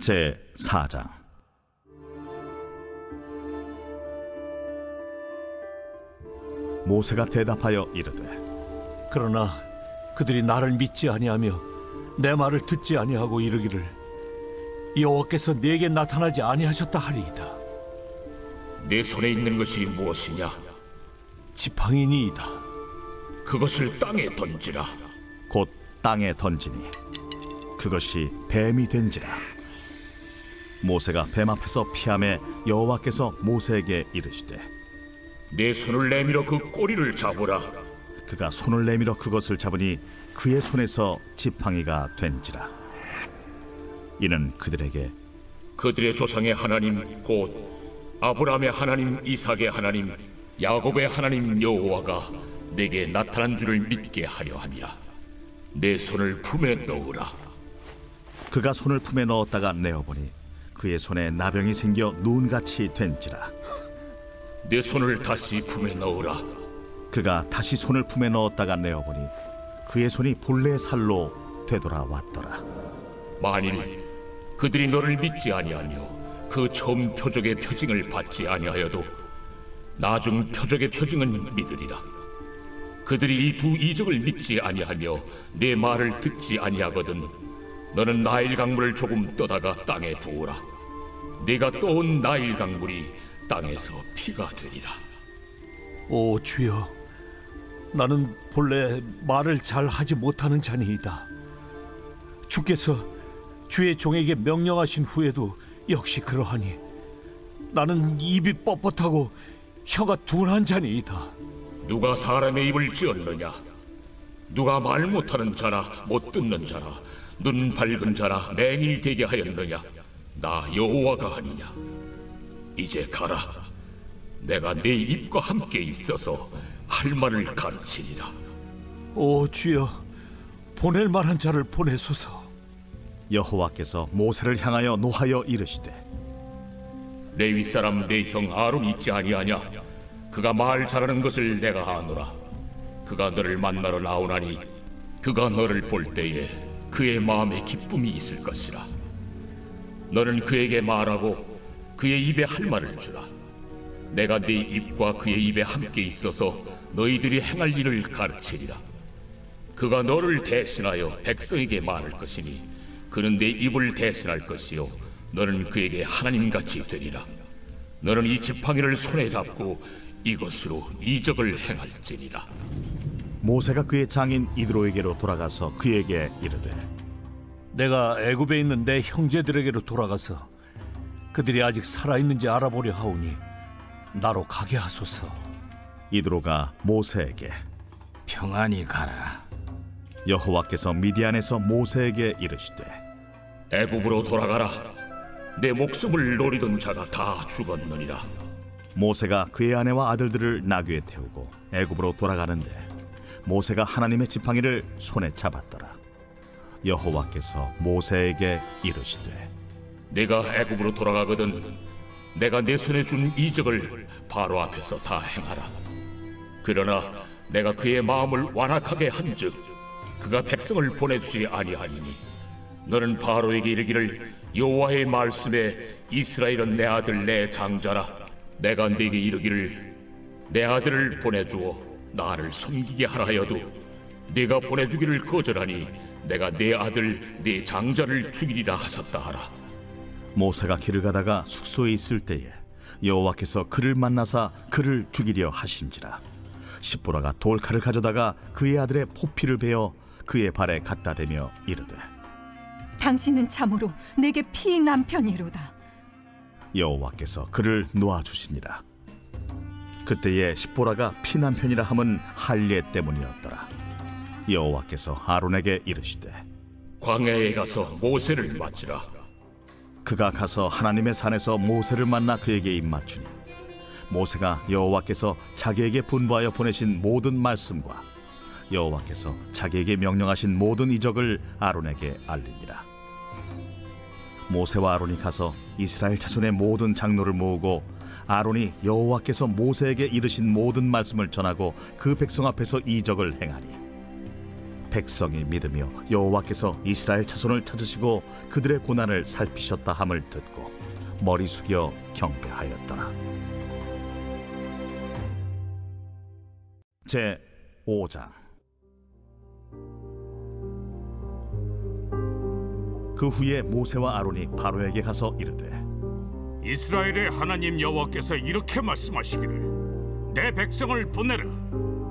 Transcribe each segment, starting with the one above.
제 4장 모세가 대답하여 이르되 그러나 그들이 나를 믿지 아니하며 내 말을 듣지 아니하고 이르기를 여호와께서 내게 나타나지 아니하셨다 하리이다 내 손에 있는 것이 무엇이냐? 지팡이니이다 그것을 땅에 던지라. 곧 땅에 던지니 그것이 뱀이 된지라 모세가 뱀 앞에서 피함에 여호와께서 모세에게 이르시되 내 손을 내밀어 그 꼬리를 잡으라. 그가 손을 내밀어 그것을 잡으니 그의 손에서 지팡이가 된지라 이는 그들에게 그들의 조상의 하나님 곧 아브라함의 하나님, 이삭의 하나님, 야곱의 하나님 여호와가 내게 나타난 줄을 믿게 하려 함이라. 내 손을 품에 넣으라. 그가 손을 품에 넣었다가 내어보니 그의 손에 나병이 생겨 눈같이 된지라 내 손을 다시 품에 넣으라. 그가 다시 손을 품에 넣었다가 내어보니 그의 손이 본래 살로 되돌아왔더라 만일 그들이 너를 믿지 아니하며 그 처음 표적의 표징을 받지 아니하여도 나중 표적의 표징은 믿으리라. 그들이 이 두 이적을 믿지 아니하며 내 말을 듣지 아니하거든 너는 나일 강물을 조금 떠다가 땅에 부으라. 네가 떠온 나일 강물이 땅에서 피가 되리라. 오 주여 나는 본래 말을 잘 하지 못하는 자니이다 주께서 주의 종에게 명령하신 후에도 역시 그러하니 나는 입이 뻣뻣하고 혀가 둔한 자니이다 누가 사람의 입을 지었느냐? 누가 말 못하는 자라 못 듣는 자라 눈 밝은 자라 맹인이 되게 하였느냐? 나 여호와가 아니냐? 이제 가라. 내가 네 입과 함께 있어서 할 말을 가르치리라. 오 주여 보낼 만한 자를 보내소서 여호와께서 모세를 향하여 노하여 이르시되 레위 사람 내 형 아론 있지 아니하냐? 그가 말 잘하는 것을 내가 아노라. 그가 너를 만나러 나오나니 그가 너를 볼 때에 그의 마음에 기쁨이 있을 것이라. 너는 그에게 말하고 그의 입에 할 말을 주라. 내가 네 입과 그의 입에 함께 있어서 너희들이 행할 일을 가르치리라. 그가 너를 대신하여 백성에게 말할 것이니 그는 내 입을 대신할 것이요 너는 그에게 하나님같이 되리라. 너는 이 지팡이를 손에 잡고 이것으로 이적을 행할지니라. 모세가 그의 장인 이드로에게로 돌아가서 그에게 이르되 내가 애굽에 있는 내 형제들에게로 돌아가서 그들이 아직 살아 있는지 알아보려 하오니 나로 가게 하소서. 이드로가 모세에게 평안히 가라. 여호와께서 미디안에서 모세에게 이르시되 애굽으로 돌아가라. 내 목숨을 노리던 자가 다 죽었느니라. 모세가 그의 아내와 아들들을 나귀에 태우고 애굽으로 돌아가는데 모세가 하나님의 지팡이를 손에 잡았더라 여호와께서 모세에게 이르시되 내가 애굽으로 돌아가거든 내가 내 손에 준 이적을 바로 앞에서 다 행하라. 그러나 내가 그의 마음을 완악하게 한즉 그가 백성을 보내주지 아니하니니 너는 바로에게 이르기를 여호와의 말씀에 이스라엘은 내 아들 내 장자라 내가 네게 이르기를 내 아들을 보내주어 나를 섬기게 하라 하여도 네가 보내주기를 거절하니 내가 내 아들 내 장자를 죽이리라 하셨다 하라. 모세가 길을 가다가 숙소에 있을 때에 여호와께서 그를 만나사 그를 죽이려 하신지라 십보라가 돌칼을 가져다가 그의 아들의 포피를 베어 그의 발에 갖다 대며 이르되 당신은 참으로 내게 피의 남편이로다. 여호와께서 그를 놓아 주시니라 그때에 십보라가 피난편이라 함은 할례 때문이었더라 여호와께서 아론에게 이르시되 광야에 가서 모세를 맞으라. 그가 가서 하나님의 산에서 모세를 만나 그에게 입맞추니 모세가 여호와께서 자기에게 분부하여 보내신 모든 말씀과 여호와께서 자기에게 명령하신 모든 이적을 아론에게 알리니라 모세와 아론이 가서 이스라엘 자손의 모든 장로를 모으고 아론이 여호와께서 모세에게 이르신 모든 말씀을 전하고 그 백성 앞에서 이적을 행하니 백성이 믿으며 여호와께서 이스라엘 자손을 찾으시고 그들의 고난을 살피셨다 함을 듣고 머리 숙여 경배하였더라. 제 5장 그 후에 모세와 아론이 바로에게 가서 이르되 이스라엘의 하나님 여호와께서 이렇게 말씀하시기를 내 백성을 보내라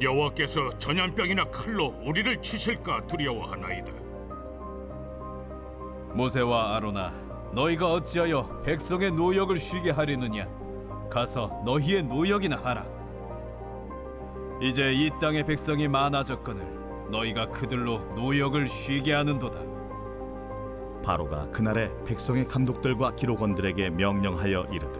여호와께서 전염병이나 칼로 우리를 치실까 두려워하나이다 모세와 아로나, 너희가 어찌하여 백성의 노역을 쉬게 하려느냐? 가서 너희의 노역이나 하라. 이제 이 땅의 백성이 많아졌거늘 너희가 그들로 노역을 쉬게 하는도다. 바로가 그날에 백성의 감독들과 기록원들에게 명령하여 이르되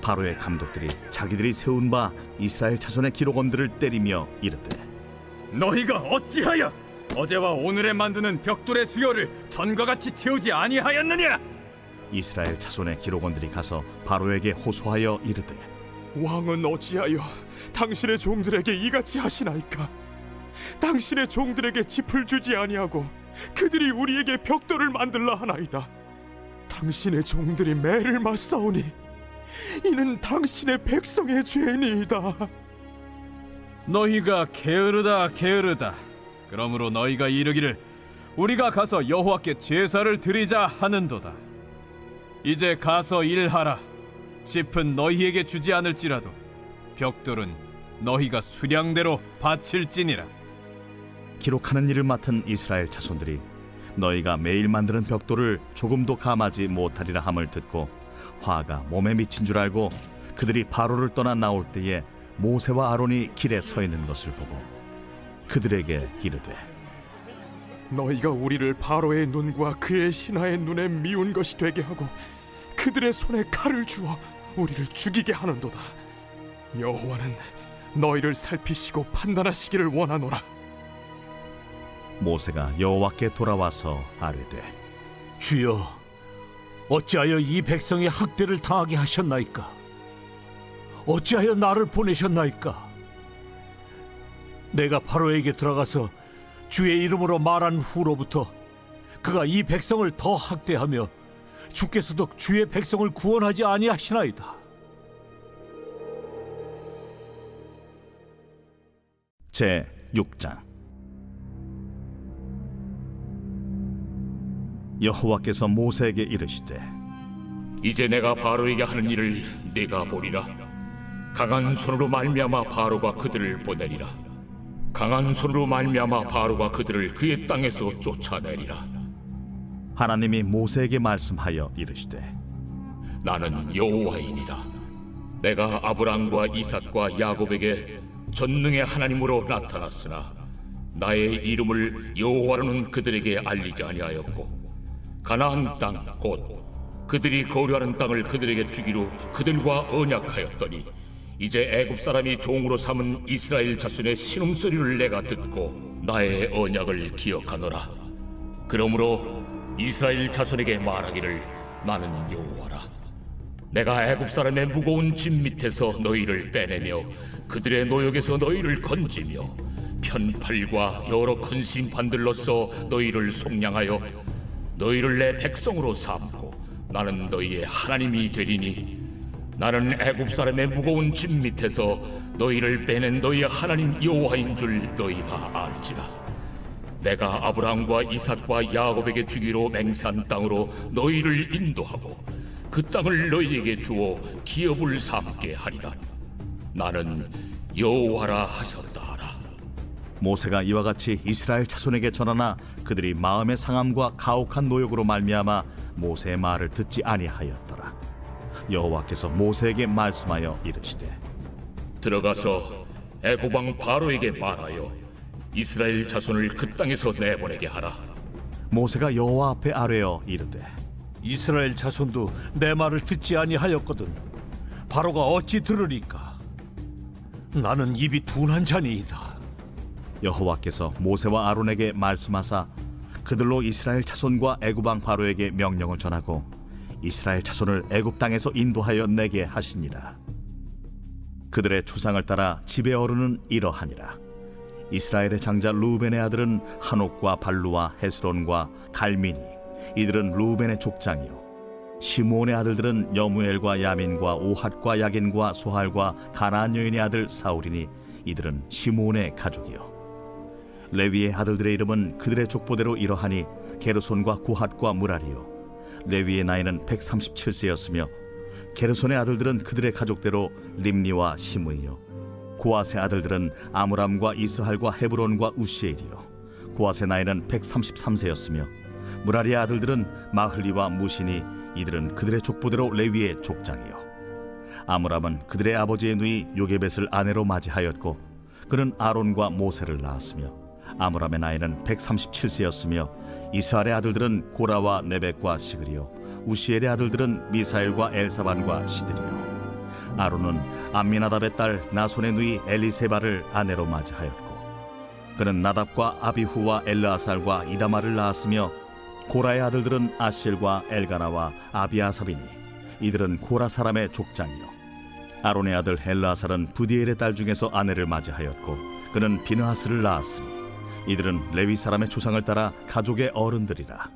바로의 감독들이 자기들이 세운 바 이스라엘 자손의 기록원들을 때리며 이르되 너희가 어찌하여 어제와 오늘에 만드는 벽돌의 수요를 전과 같이 채우지 아니하였느냐 이스라엘 자손의 기록원들이 가서 바로에게 호소하여 이르되 왕은 어찌하여 당신의 종들에게 이같이 하시나이까? 당신의 종들에게 짚을 주지 아니하고 그들이 우리에게 벽돌을 만들라 하나이다. 당신의 종들이 매를 맞사오니 이는 당신의 백성의 죄니이다. 너희가 게으르다 게으르다. 그러므로 너희가 이르기를 우리가 가서 여호와께 제사를 드리자 하는도다. 이제 가서 일하라. 짚은 너희에게 주지 않을지라도 벽돌은 너희가 수량대로 바칠지니라. 기록하는 일을 맡은 이스라엘 자손들이 너희가 매일 만드는 벽돌을 조금도 감하지 못하리라 함을 듣고 화가 몸에 미친 줄 알고 그들이 바로를 떠나 나올 때에 모세와 아론이 길에 서 있는 것을 보고 그들에게 이르되 너희가 우리를 바로의 눈과 그의 신하의 눈에 미운 것이 되게 하고 그들의 손에 칼을 주어 우리를 죽이게 하는도다. 여호와는 너희를 살피시고 판단하시기를 원하노라. 모세가 여호와께 돌아와서 아뢰되 주여, 어찌하여 이 백성의 학대를 당하게 하셨나이까? 어찌하여 나를 보내셨나이까? 내가 바로에게 들어가서 주의 이름으로 말한 후로부터 그가 이 백성을 더 학대하며 주께서도 주의 백성을 구원하지 아니하시나이다. 제 6장 여호와께서 모세에게 이르시되 이제 내가 바로에게 하는 일을 네가 보리라. 강한 손으로 말미암아 바로가 그들을 보내리라. 강한 손으로 말미암아 바로가 그들을 그의 땅에서 쫓아내리라. 하나님이 모세에게 말씀하여 이르시되 나는 여호와이니라. 내가 아브람과 이삭과 야곱에게 전능의 하나님으로 나타났으나 나의 이름을 여호와로는 그들에게 알리지 아니하였고 가나안 땅 곧 그들이 거류하는 땅을 그들에게 주기로 그들과 언약하였더니 이제 애굽 사람이 종으로 삼은 이스라엘 자손의 신음소리를 내가 듣고 나의 언약을 기억하노라 그러므로 이스라엘 자손에게 말하기를 나는 여호와라. 내가 애굽 사람의 무거운 짐 밑에서 너희를 빼내며 그들의 노역에서 너희를 건지며 편팔과 여러 큰 심판들로서 너희를 속량하여 너희를 내 백성으로 삼고 나는 너희의 하나님이 되리니 나는 애굽 사람의 무거운 짐 밑에서 너희를 빼낸 너희의 하나님 여호와인 줄 너희가 알지라. 내가 아브라함과 이삭과 야곱에게 주기로 맹세한 땅으로 너희를 인도하고 그 땅을 너희에게 주어 기업을 삼게 하리라. 나는 여호와라 하셨다 모세가 이와 같이 이스라엘 자손에게 전하나 그들이 마음의 상함과 가혹한 노역으로 말미암아 모세의 말을 듣지 아니하였더라. 여호와께서 모세에게 말씀하여 이르시되 들어가서 애굽 왕 바로에게 말하여 이스라엘 자손을 그 땅에서 내보내게 하라. 모세가 여호와 앞에 아뢰어 이르되 이스라엘 자손도 내 말을 듣지 아니하였거든. 바로가 어찌 들으리까? 나는 입이 둔한 자니이다 여호와께서 모세와 아론에게 말씀하사 그들로 이스라엘 자손과 애굽 왕 바로에게 명령을 전하고 이스라엘 자손을 애굽 땅에서 인도하여 내게 하시니라. 그들의 조상을 따라 집의 어른은 이러하니라. 이스라엘의 장자 루벤의 아들은 한옥과 발루와 헤스론과 갈미니 이들은 루벤의 족장이요. 시므온의 아들들은 여무엘과 야민과 오핫과 야긴과 소할과 가나안 여인의 아들 사울이니 이들은 시므온의 가족이요 레위의 아들들의 이름은 그들의 족보대로 이러하니 게르손과 고핫과 무라리요. 레위의 나이는 137세였으며 게르손의 아들들은 그들의 가족대로 림니와 시므이요. 고아스의 아들들은 아므람과 이스할과 헤브론과 우시엘이요. 고아스의 나이는 133세였으며 무라리의 아들들은 마흘리와 무시니 이들은 그들의 족보대로 레위의 족장이요. 아므람은 그들의 아버지의 누이 요게벳을 아내로 맞이하였고 그는 아론과 모세를 낳았으며 아므람의 나이는 137세였으며 이스라엘의 아들들은 고라와 네벡과 시그리요 우시엘의 아들들은 미사엘과 엘사반과 시드리요. 아론은 암미나답의 딸 나손의 누이 엘리세바를 아내로 맞이하였고 그는 나답과 아비후와 엘르아살과 이다마를 낳았으며 고라의 아들들은 아실과 엘가나와 아비아삽이니 이들은 고라 사람의 족장이요. 아론의 아들 엘르아살은 부디엘의 딸 중에서 아내를 맞이하였고 그는 비느하스를 낳았으니 이들은 레위 사람의 조상을 따라 가족의 어른들이라.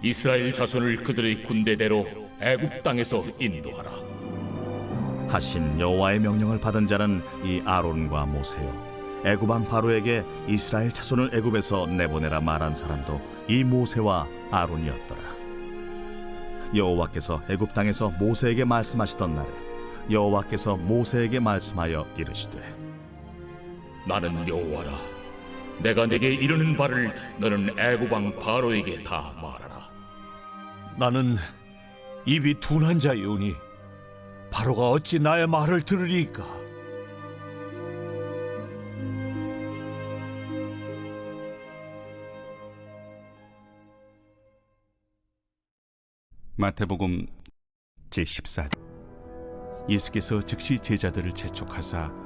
이스라엘 자손을 그들의 군대대로 애굽 땅에서 인도하라. 하신 여호와의 명령을 받은 자는 이 아론과 모세요. 애굽 왕 바로에게 이스라엘 자손을 애굽에서 내보내라 말한 사람도 이 모세와 아론이었더라. 여호와께서 애굽 땅에서 모세에게 말씀하시던 날에 여호와께서 모세에게 말씀하여 이르시되 나는 여호와라 내가 내게 이르는 바를 너는 애굽 왕 바로에게 다 말하라. 나는 입이 둔한 자이오니 바로가 어찌 나의 말을 들으리까? 마태복음 제14 예수께서 즉시 제자들을 재촉하사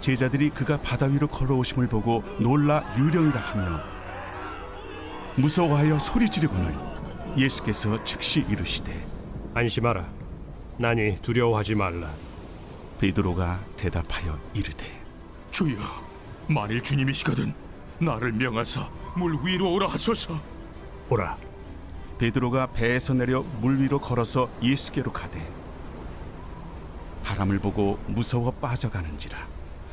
제자들이 그가 바다 위로 걸어오심을 보고 놀라 유령이라 하며 무서워하여 소리 지르거늘 예수께서 즉시 이르시되 안심하라. 나니 두려워하지 말라. 베드로가 대답하여 이르되 주여 만일 주님이시거든 나를 명하사 물 위로 오라 하소서 오라. 베드로가 배에서 내려 물 위로 걸어서 예수께로 가되 바람을 보고 무서워 빠져가는지라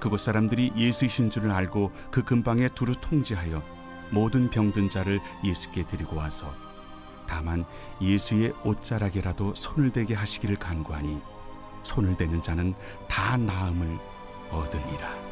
그곳 사람들이 예수이신 줄을 알고 그 근방에 두루 통제하여 모든 병든 자를 예수께 데리고 와서 다만 예수의 옷자락에라도 손을 대게 하시기를 간구하니 손을 대는 자는 다 나음을 얻으니라.